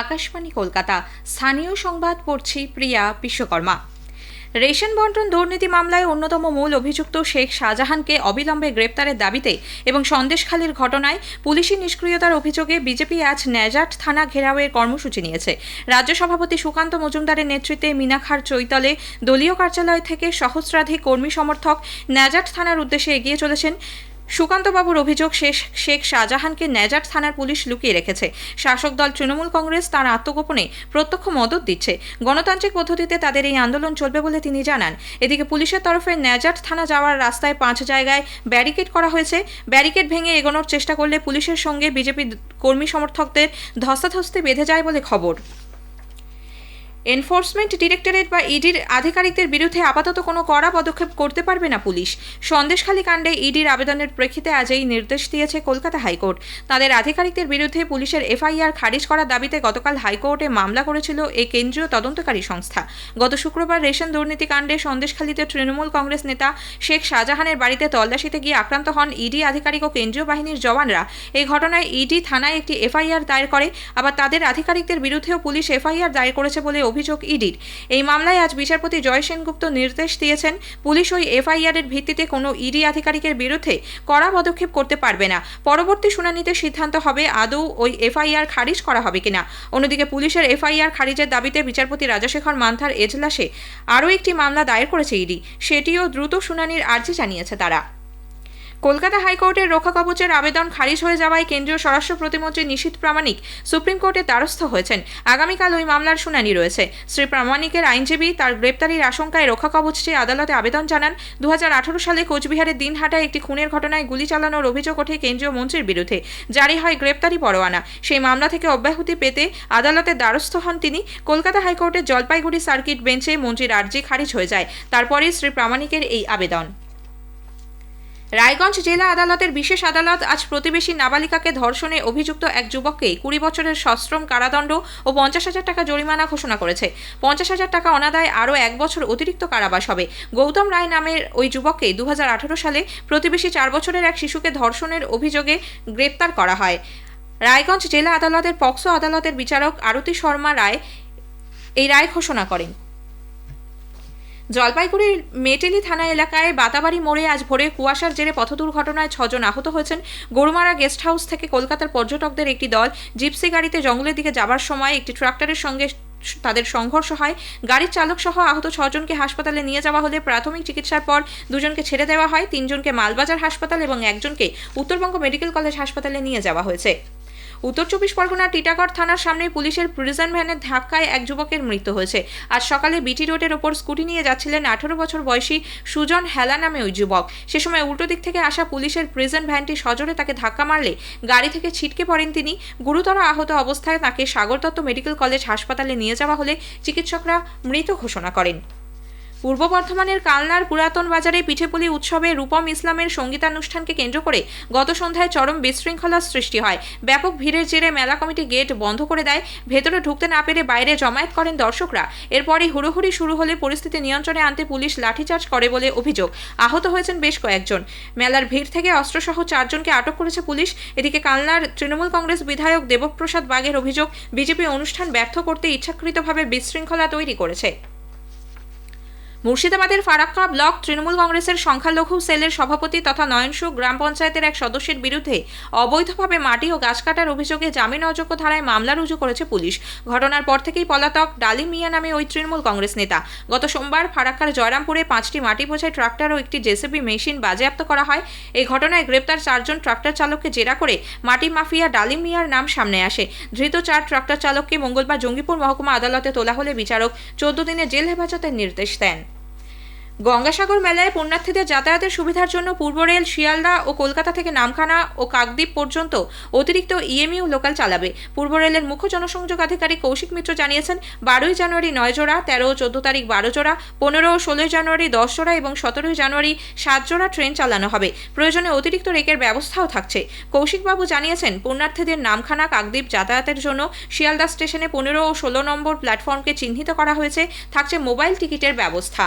আকাশবাণী কলকাতা। স্থানীয় সংবাদ পড়ছি প্রিয়া বিশ্বকর্মা। রেশন বন্টন দুর্নীতি মামলায় অন্যতম মূল অভিযুক্ত শেখ শাহজাহানকে অবিলম্বে গ্রেপ্তারের দাবিতে এবং সন্দেশখালীর ঘটনায় পুলিশি নিষ্ক্রিয়তার অভিযোগে বিজেপি আজ ন্যাজাট থানা ঘেরাওয়ের কর্মসূচি নিয়েছে। রাজ্য সভাপতি সুকান্ত মজুমদারের নেতৃত্বে মিনাখার চৈতলে দলীয় কার্যালয় থেকে সহস্রাধিক কর্মী সমর্থক ন্যাজাট থানার উদ্দেশ্যে এগিয়ে চলেছেন সুকান্তবাবুর অভিযোগ শেষ, শেখ শাহজাহানকে ন্যাজাট থানার পুলিশ লুকিয়ে রেখেছে। শাসক দল তৃণমূল কংগ্রেস তার আত্মগোপনে প্রত্যক্ষ মদত দিচ্ছে। গণতান্ত্রিক পদ্ধতিতে তাদের এই আন্দোলন চলবে বলে তিনি জানান। এদিকে পুলিশের তরফে ন্যাজাট থানা যাওয়ার রাস্তায় পাঁচ জায়গায় ব্যারিকেড করা হয়েছে। ব্যারিকেড ভেঙে এগোনোর চেষ্টা করলে পুলিশের সঙ্গে বিজেপি কর্মী সমর্থকদের ধস্তাধস্তি বেঁধে যায় বলে খবর। এনফোর্সমেন্ট ডিরেক্টরেট বা ইডির আধিকারিকদের বিরুদ্ধে আপাতত কোনো কড়া পদক্ষেপ করতে পারবে না পুলিশ। সন্দেশখালী কাণ্ডে ইডির আবেদনের প্রেক্ষিতে আজ এই নির্দেশ দিয়েছে কলকাতা হাইকোর্ট। তাদের আধিকারিকদের বিরুদ্ধে পুলিশের এফআইআর খারিজ করার দাবিতে গতকাল হাইকোর্টে মামলা করেছিল এই কেন্দ্রীয় তদন্তকারী সংস্থা। গত শুক্রবার রেশন দুর্নীতি কাণ্ডে সন্দেশখালীতে তৃণমূল কংগ্রেস নেতা শেখ শাহজাহানের বাড়িতে তল্লাশিতে গিয়ে আক্রান্ত হন ইডি আধিকারিক ও কেন্দ্রীয় বাহিনীর জওয়ানরা। এই ঘটনায় ইডি থানায় একটি এফআইআর দায়ের করে, আবার তাদের আধিকারিকদের বিরুদ্ধেও পুলিশ এফআইআর দায়ের করেছে বলে অভিযোগ ইডির। এই মামলায় আজ বিচারপতি জয় সেনগুপ্ত নির্দেশ দিয়েছেন, পুলিশ ওই এফআইআর এর ভিত্তিতে কোনো ইডি আধিকারিকের বিরুদ্ধে কড়া পদক্ষেপ করতে পারবে না। পরবর্তী শুনানিতে সিদ্ধান্ত হবে আদৌ ওই এফআইআর খারিজ করা হবে কিনা। অন্যদিকে পুলিশের এফআইআর খারিজের দাবিতে বিচারপতি রাজাশেখর মান্থার এজলাসে আরও একটি মামলা দায়ের করেছে ইডি। সেটিও দ্রুত শুনানির আর্জি জানিয়েছে তারা। কলকাতা হাইকোর্টের রক্ষা কবচের আবেদন খারিজ হয়ে যাওয়ায় কেন্দ্রীয় স্বরাষ্ট্র প্রতিমন্ত্রী নিশীথ প্রামাণিক সুপ্রিম কোর্টের দ্বারস্থ হয়েছেন। আগামীকাল ওই মামলার শুনানি রয়েছে। শ্রী প্রামাণিকের আইনজীবী তার গ্রেপ্তারির আশঙ্কায় রক্ষা কবচ চেয়ে আদালতে আবেদন জানান। দু হাজার আঠারো সালে কোচবিহারের দিনহাটায় একটি খুনের ঘটনায় গুলি চালানোর অভিযোগ ওঠে কেন্দ্রীয় মন্ত্রীর বিরুদ্ধে। জারি হয় গ্রেপ্তারি পরোয়ানা। সেই মামলা থেকে অব্যাহতি পেতে আদালতের দ্বারস্থ হন তিনি। কলকাতা হাইকোর্টের জলপাইগুড়ি সার্কিট বেঞ্চে মন্ত্রীর আর্জি খারিজ হয়ে যায়। তারপরেই শ্রী প্রামাণিকের এই আবেদন। রায়গঞ্জ জেলা আদালতের বিশেষ আদালত আজ প্রতিবেশী নাবালিকাকে ধর্ষণে অভিযুক্ত এক যুবককে কুড়ি বছরের সশ্রম কারাদণ্ড ও পঞ্চাশ হাজার টাকা জরিমানা ঘোষণা করেছে। পঞ্চাশ হাজার টাকা অনাদায় আরও এক বছর অতিরিক্ত কারাবাস হবে। গৌতম রায় নামের ওই যুবককে দু হাজার আঠেরো সালে প্রতিবেশী চার বছরের এক শিশুকে ধর্ষণের অভিযোগে গ্রেপ্তার করা হয়। রায়গঞ্জ জেলা আদালতের পক্সো আদালতের বিচারক আরতি শর্মা রায় এই রায় ঘোষণা করেন। জলপাইগুড়ির মেটেলি থানা এলাকায় বাতাবাড়ি মোড়ে আজ ভোরে কুয়াশার জেরে পথ দুর্ঘটনায় ছজন আহত হয়েছেন। গরুমারা গেস্ট হাউস থেকে কলকাতার পর্যটকদের একটি দল জিপসি গাড়িতে জঙ্গলের দিকে যাবার সময় একটি ট্রাক্টরের সঙ্গে তাদের সংঘর্ষ হয়। গাড়ির চালক সহ আহত ছজনকে হাসপাতালে নিয়ে যাওয়া হলে প্রাথমিক চিকিৎসার পর দুজনকে ছেড়ে দেওয়া হয়। তিনজনকে মালবাজার হাসপাতাল এবং একজনকে উত্তরবঙ্গ মেডিকেল কলেজ হাসপাতালে নিয়ে যাওয়া হয়েছে। উত্তর চব্বিশ পরগনার টিটাগড় থানার সামনে পুলিশের প্রিজন ভ্যানের ধাক্কায় এক যুবকের মৃত্যু হয়েছে। আজ সকালে বিটি রোডের ওপর স্কুটি নিয়ে যাচ্ছিলেন আঠারো বছর বয়সী সুজন হেলা নামে ওই যুবক। সে সময় উল্টো দিক থেকে আসা পুলিশের প্রিজন ভ্যানটি সজোরে তাকে ধাক্কা মারলে গাড়ি থেকে ছিটকে পড়েন তিনি। গুরুতর আহত অবস্থায় তাকে সাগর দত্ত মেডিকেল কলেজ হাসপাতালে নিয়ে যাওয়া হলে চিকিৎসকরা মৃত ঘোষণা করেন। পূর্ব বর্ধমানের কালনার পুরাতন বাজারে পিঠেপুলি উৎসবে রূপম ইসলামের সঙ্গীতানুষ্ঠানকে কেন্দ্র করে গত সন্ধ্যায় চরম বিশৃঙ্খলার সৃষ্টি হয়। ব্যাপক ভিড়ের জেরে মেলা কমিটি গেট বন্ধ করে দেয়। ভেতরে ঢুকতে না পেরে বাইরে জমায়েত করেন দর্শকরা। এরপরই হুড়োহুড়ি শুরু হলে পরিস্থিতি নিয়ন্ত্রণে আনতে পুলিশ লাঠিচার্জ করে বলে অভিযোগ। আহত হয়েছেন বেশ কয়েকজন। মেলার ভিড় থেকে অস্ত্রসহ চারজনকে আটক করেছে পুলিশ। এদিকে কালনার তৃণমূল কংগ্রেস বিধায়ক দেবপ্রসাদ বাগের অভিযোগ, বিজেপি অনুষ্ঠান ব্যর্থ করতে ইচ্ছাকৃতভাবে বিশৃঙ্খলা তৈরি করেছে। মুর্শিদাবাদের ফারাক্কা ব্লক তৃণমূল কংগ্রেসের সংখ্যালঘু সেলের সভাপতি তথা নয়নসু গ্রাম পঞ্চায়েতের এক সদস্যের বিরুদ্ধে অবৈধভাবে মাটি ও গাছ কাটার অভিযোগে জামিন অযোগ্য ধারায় মামলা রুজু করেছে পুলিশ। ঘটনার পর থেকেই পলাতক ডালিম মিয়া নামে ওই তৃণমূল কংগ্রেস নেতা। গত সোমবার ফারাক্কার জয়রামপুরে পাঁচটি মাটি বোঝাই ট্রাক্টর ও একটি জেসিবি মেশিন বাজেয়াপ্ত করা হয়। এই ঘটনায় গ্রেপ্তার চারজন ট্রাক্টর চালককে জেরা করে মাটি মাফিয়া ডালিম মিয়ার নাম সামনে আসে। ধৃত চার ট্রাক্টর চালককে মঙ্গলবার জঙ্গিপুর মহকুমা আদালতে তোলা হলে বিচারক চোদ্দ দিনের জেল হেফাজতের নির্দেশ দেন। গঙ্গাসাগর মেলায় পুণ্যার্থীদের যাতায়াতের সুবিধার জন্য পূর্ব রেল, শিয়ালদা ও কলকাতা থেকে নামখানা ও কাকদ্বীপ পর্যন্ত অতিরিক্ত ইএমইউ লোকাল চালাবে। পূর্ব রেলের মুখ্য জনসংযোগ আধিকারিক কৌশিক মিত্র জানিয়েছেন, বারোই জানুয়ারি নয় জোড়া, তেরো ও চোদ্দ তারিখ বারো জোড়া, পনেরো ও ষোলোই জানুয়ারি দশ জোড়া এবং সতেরোই জানুয়ারি সাত জোড়া ট্রেন চালানো হবে। প্রয়োজনে অতিরিক্ত রেকের ব্যবস্থাও থাকছে। কৌশিকবাবু জানিয়েছেন, পুণ্যার্থীদের নামখানা, কাকদ্বীপ যাতায়াতের জন্য শিয়ালদা স্টেশনে পনেরো ও ষোলো নম্বর প্ল্যাটফর্মকে চিহ্নিত করা হয়েছে। থাকছে মোবাইল টিকিটের ব্যবস্থা।